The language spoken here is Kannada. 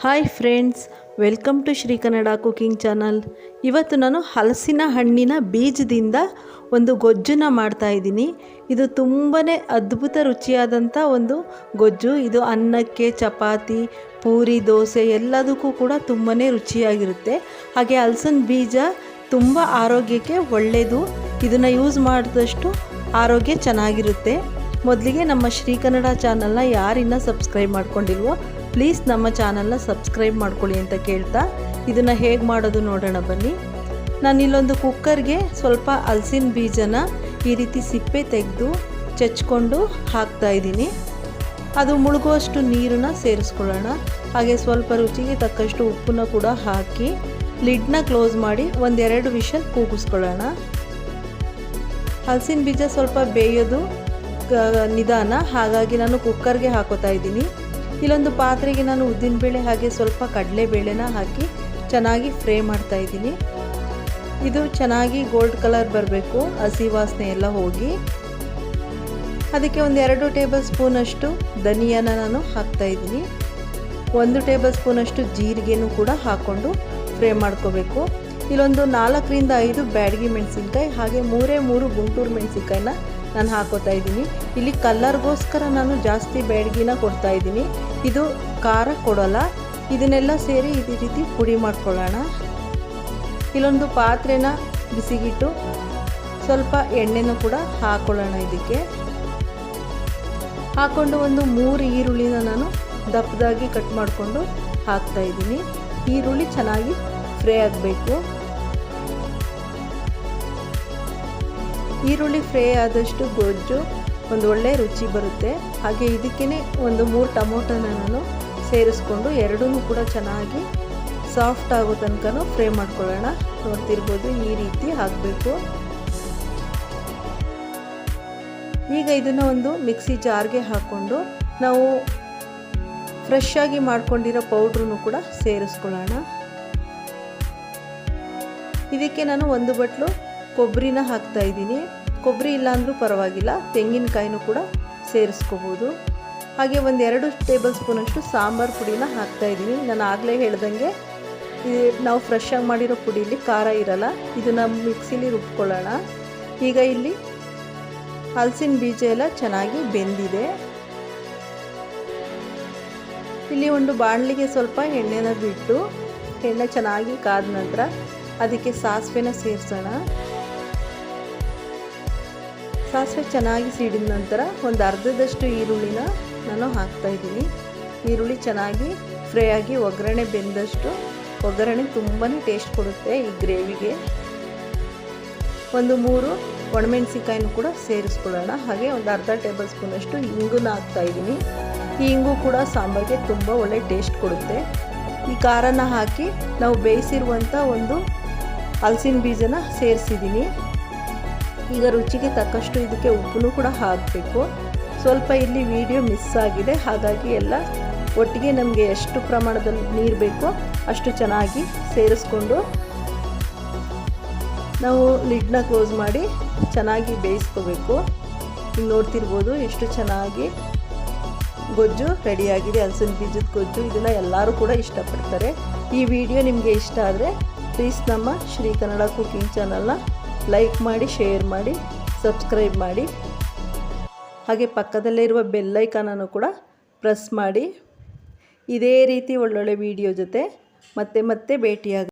Hi friends welcome to Shri Kannada cooking channel ಇವತ್ತು ನಾನು ಹಲಸಿನ ಹಣ್ಣಿನ ಬೀಜದಿಂದ ಒಂದು ಗೊಜ್ಜನ್ನ ಮಾಡ್ತಾ ಇದ್ದೀನಿ. ಇದು ತುಂಬಾ ಅದ್ಭುತ ರುಚಿಯಾದಂಥ ಒಂದು ಗೊಜ್ಜು. ಇದು ಅನ್ನಕ್ಕೆ, ಚಪಾತಿ, ಪೂರಿ, ದೋಸೆ ಎಲ್ಲದಕ್ಕೂ ಕೂಡ ತುಂಬಾ ರುಚಿಯಾಗಿರುತ್ತೆ. ಹಾಗೆ ಹಲಸಿನ ಬೀಜ ತುಂಬ ಆರೋಗ್ಯಕ್ಕೆ ಒಳ್ಳೆಯದು ಇದನ್ನು ಯೂಸ್ ಮಾಡಿದಷ್ಟು ಆರೋಗ್ಯ ಚೆನ್ನಾಗಿರುತ್ತೆ. ಮೊದಲಿಗೆ ನಮ್ಮ ಶ್ರೀ ಕನ್ನಡ ಚಾನಲ್ನ ಯಾರಿನ್ನ ಸಬ್ಸ್ಕ್ರೈಬ್ ಮಾಡ್ಕೊಂಡಿಲ್ವೋ ಪ್ಲೀಸ್ ನಮ್ಮ ಚಾನಲ್ನ ಸಬ್ಸ್ಕ್ರೈಬ್ ಮಾಡ್ಕೊಳ್ಳಿ ಅಂತ ಕೇಳ್ತಾ ಇದನ್ನು ಹೇಗೆ ಮಾಡೋದು ನೋಡೋಣ ಬನ್ನಿ. ನಾನು ಇಲ್ಲೊಂದು ಕುಕ್ಕರ್ಗೆ ಸ್ವಲ್ಪ ಹಲಸಿನ ಬೀಜನ ಈ ರೀತಿ ಸಿಪ್ಪೆ ತೆಗೆದು ಚಚ್ಕೊಂಡು ಹಾಕ್ತಾ ಇದ್ದೀನಿ. ಅದು ಮುಳುಗುವಷ್ಟು ನೀರನ್ನ ಸೇರಿಸ್ಕೊಳ್ಳೋಣ. ಹಾಗೆ ಸ್ವಲ್ಪ ರುಚಿಗೆ ತಕ್ಕಷ್ಟು ಉಪ್ಪನ್ನ ಕೂಡ ಹಾಕಿ ಲಿಡ್ನ ಕ್ಲೋಸ್ ಮಾಡಿ ಒಂದೆರಡು ವಿಷಲ್ ಕೂಗಿಸ್ಕೊಳ್ಳೋಣ. ಹಲಸಿನ ಬೀಜ ಸ್ವಲ್ಪ ಬೇಯೋದು ನಿಧಾನ. ಹಾಗಾಗಿ ನಾನು ಕುಕ್ಕರ್ಗೆ ಹಾಕೋತಾ ಇದ್ದೀನಿ. ಇಲ್ಲೊಂದು ಪಾತ್ರೆಗೆ ನಾನು ಉದ್ದಿನಬೇಳೆ ಹಾಗೆ ಸ್ವಲ್ಪ ಕಡಲೆಬೇಳೆನ ಹಾಕಿ ಚೆನ್ನಾಗಿ ಫ್ರೈ ಮಾಡ್ತಾ ಇದ್ದೀನಿ. ಇದು ಚೆನ್ನಾಗಿ ಗೋಲ್ಡ್ ಕಲರ್ ಬರಬೇಕು, ಹಸಿ ವಾಸನೆ ಎಲ್ಲ ಹೋಗಿ. ಅದಕ್ಕೆ ಒಂದು ಎರಡು ಟೇಬಲ್ ಸ್ಪೂನಷ್ಟು ಧನಿಯಾನ ನಾನು ಹಾಕ್ತಾ ಇದ್ದೀನಿ. ಒಂದು ಟೇಬಲ್ ಸ್ಪೂನಷ್ಟು ಜೀರಿಗೆನೂ ಕೂಡ ಹಾಕ್ಕೊಂಡು ಫ್ರೈ ಮಾಡ್ಕೋಬೇಕು. ಇಲ್ಲೊಂದು ನಾಲ್ಕರಿಂದ ಐದು ಬ್ಯಾಡಗಿ ಮೆಣಸಿನ್ಕಾಯಿ, ಹಾಗೆ ಮೂರೇ ಮೂರು ಗುಂಟೂರು ಮೆಣಸಿನ್ಕಾಯಿನ ನಾನು ಹಾಕೋತಾ ಇದ್ದೀನಿ. ಇಲ್ಲಿ ಕಲ್ಲರ್ಗೋಸ್ಕರ ನಾನು ಜಾಸ್ತಿ ಬ್ಯಾಡಗಿನ ಕೊಡ್ತಾ ಇದ್ದೀನಿ. ಇದು ಖಾರ ಕೊಡೋಲ್ಲ. ಇದನ್ನೆಲ್ಲ ಸೇರಿ ಇದೇ ರೀತಿ ಪುಡಿ ಮಾಡ್ಕೊಳ್ಳೋಣ. ಇಲ್ಲೊಂದು ಪಾತ್ರೆನ ಬಿಸಿಗಿಟ್ಟು ಸ್ವಲ್ಪ ಎಣ್ಣೆನೂ ಕೂಡ ಹಾಕೊಳ್ಳೋಣ ಇದಕ್ಕೆ. ಹಾಕ್ಕೊಂಡು ಒಂದು ಮೂರು ಈರುಳ್ಳಿನ ನಾನು ದಪ್ಪದಾಗಿ ಕಟ್ ಮಾಡಿಕೊಂಡು ಹಾಕ್ತಾ ಇದ್ದೀನಿ. ಈರುಳ್ಳಿ ಚೆನ್ನಾಗಿ ಫ್ರೈ ಆಗಬೇಕು. ಈರುಳ್ಳಿ ಫ್ರೈ ಆದಷ್ಟು ಗೊಜ್ಜು, ಒಂದು ಒಳ್ಳೆ ರುಚಿ ಬರುತ್ತೆ. ಹಾಗೆ ಇದಕ್ಕೇ ಒಂದು ಮೂರು ಟೊಮೊಟೊನ ನಾನು ಸೇರಿಸ್ಕೊಂಡು ಎರಡೂ ಕೂಡ ಚೆನ್ನಾಗಿ ಸಾಫ್ಟ್ ಆಗೋ ತನಕ ಫ್ರೈ ಮಾಡ್ಕೊಳ್ಳೋಣ. ನೋಡ್ತಿರ್ಬೋದು ಈ ರೀತಿ ಹಾಕಬೇಕು. ಈಗ ಇದನ್ನು ಒಂದು ಮಿಕ್ಸಿ ಜಾರ್ಗೆ ಹಾಕ್ಕೊಂಡು ನಾವು ಫ್ರೆಶ್ ಆಗಿ ಮಾಡ್ಕೊಂಡಿರೋ ಪೌಡ್ರೂ ಕೂಡ ಸೇರಿಸ್ಕೊಳ್ಳೋಣ. ಇದಕ್ಕೆ ನಾನು ಒಂದು ಬಟ್ಲು ಕೊಬ್ಬರಿನ ಹಾಕ್ತಾ ಇದ್ದೀನಿ. ಕೊಬ್ಬರಿ ಇಲ್ಲಾಂದರೂ ಪರವಾಗಿಲ್ಲ. ತೆಂಗಿನಕಾಯಿನೂ ಕೂಡ ಸೇರಿಸ್ಕೋಬೋದು. ಹಾಗೆ ಒಂದು ಎರಡು ಟೇಬಲ್ ಸ್ಪೂನಷ್ಟು ಸಾಂಬಾರು ಪುಡಿನ ಹಾಕ್ತಾ ಇದ್ದೀನಿ. ನಾನು ಆಗಲೇ ಹೇಳ್ದಂಗೆ ನಾವು ಫ್ರೆಶ್ ಆಗಿ ಮಾಡಿರೋ ಪುಡಿಲಿ ಖಾರ ಇರಲ್ಲ. ಇದನ್ನು ಮಿಕ್ಸಿಲಿ ರುಬ್ಕೊಳ್ಳೋಣ. ಈಗ ಇಲ್ಲಿ ಹಲಸಿನ ಬೀಜ ಎಲ್ಲ ಚೆನ್ನಾಗಿ ಬೆಂದಿದೆ. ಇಲ್ಲಿ ಒಂದು ಬಾಣಲಿಗೆ ಸ್ವಲ್ಪ ಎಣ್ಣೆನ ಬಿಟ್ಟು, ಎಣ್ಣೆ ಚೆನ್ನಾಗಿ ಕಾದ ನಂತರ ಅದಕ್ಕೆ ಸಾಸಿವೆನ ಸೇರಿಸೋಣ. ಸಾಸಿವೆ ಚೆನ್ನಾಗಿ ಸಿಡಿದ ನಂತರ ಒಂದು ಅರ್ಧದಷ್ಟು ಈರುಳ್ಳಿನ ನಾನು ಹಾಕ್ತಾಯಿದ್ದೀನಿ ಈರುಳ್ಳಿ ಚೆನ್ನಾಗಿ ಫ್ರೈ ಆಗಿ ಒಗ್ಗರಣೆ ಬೆಂದಷ್ಟು, ಒಗ್ಗರಣೆ ತುಂಬಾ ಟೇಸ್ಟ್ ಕೊಡುತ್ತೆ ಈ ಗ್ರೇವಿಗೆ. ಒಂದು ಮೂರು ಒಣಮೆಣಸಿಕಾಯಿನೂ ಕೂಡ ಸೇರಿಸ್ಕೊಳ್ಳೋಣ. ಹಾಗೆ ಒಂದು ಅರ್ಧ ಟೇಬಲ್ ಸ್ಪೂನಷ್ಟು ಇಂಗುನ ಹಾಕ್ತಾಯಿದ್ದೀನಿ ಈ ಇಂಗು ಕೂಡ ಸಾಂಬಾರಿಗೆ ತುಂಬ ಒಳ್ಳೆ ಟೇಸ್ಟ್ ಕೊಡುತ್ತೆ. ಈ ಖಾರನ ಹಾಕಿ ನಾವು ಬೇಯಿಸಿರುವಂಥ ಒಂದು ಹಲಸಿನ ಬೀಜನ ಸೇರಿಸಿದ್ದೀನಿ. ಈಗ ರುಚಿಗೆ ತಕ್ಕಷ್ಟು ಇದಕ್ಕೆ ಉಪ್ಪು ಕೂಡ ಹಾಕಬೇಕು. ಸ್ವಲ್ಪ ಇಲ್ಲಿ ವಿಡಿಯೋ ಮಿಸ್ ಆಗಿದೆ. ಹಾಗಾಗಿ ಎಲ್ಲ ಒಟ್ಟಿಗೆ ನಮಗೆ ಎಷ್ಟು ಪ್ರಮಾಣದಲ್ಲಿ ನೀರು ಬೇಕೋ ಅಷ್ಟು ಚೆನ್ನಾಗಿ ಸೇರಿಸ್ಕೊಂಡು ನಾವು ಲಿಡ್ನ ಕ್ಲೋಸ್ ಮಾಡಿ ಚೆನ್ನಾಗಿ ಬೇಯಿಸ್ಕೋಬೇಕು. ಹಿಂಗೆ ನೋಡ್ತಿರ್ಬೋದು ಎಷ್ಟು ಚೆನ್ನಾಗಿ ಗೊಜ್ಜು ರೆಡಿಯಾಗಿದೆ ಹಲಸಿನ ಬೀಜದ ಗೊಜ್ಜು ಇದನ್ನು ಎಲ್ಲರೂ ಕೂಡ ಇಷ್ಟಪಡ್ತಾರೆ. ಈ ವಿಡಿಯೋ ನಿಮಗೆ ಇಷ್ಟ ಆದರೆ ಪ್ಲೀಸ್ ನಮ್ಮ ಶ್ರೀ ಕನ್ನಡ ಕುಕಿಂಗ್ ಚಾನಲ್ನ ಲೈಕ್ ಮಾಡಿ ಶೇರ್ ಮಾಡಿ ಸಬ್ಸ್ಕ್ರೈಬ್ ಮಾಡಿ. ಹಾಗೆ ಪಕ್ಕದಲ್ಲೇ ಇರುವ ಬೆಲ್ಲೈಕಾನನ್ನು ಕೂಡ ಪ್ರೆಸ್ ಮಾಡಿ. ಇದೇ ರೀತಿ ಒಳ್ಳೊಳ್ಳೆ ವಿಡಿಯೋ ಜೊತೆ ಮತ್ತೆ ಮತ್ತೆ ಭೇಟಿಯಾಗ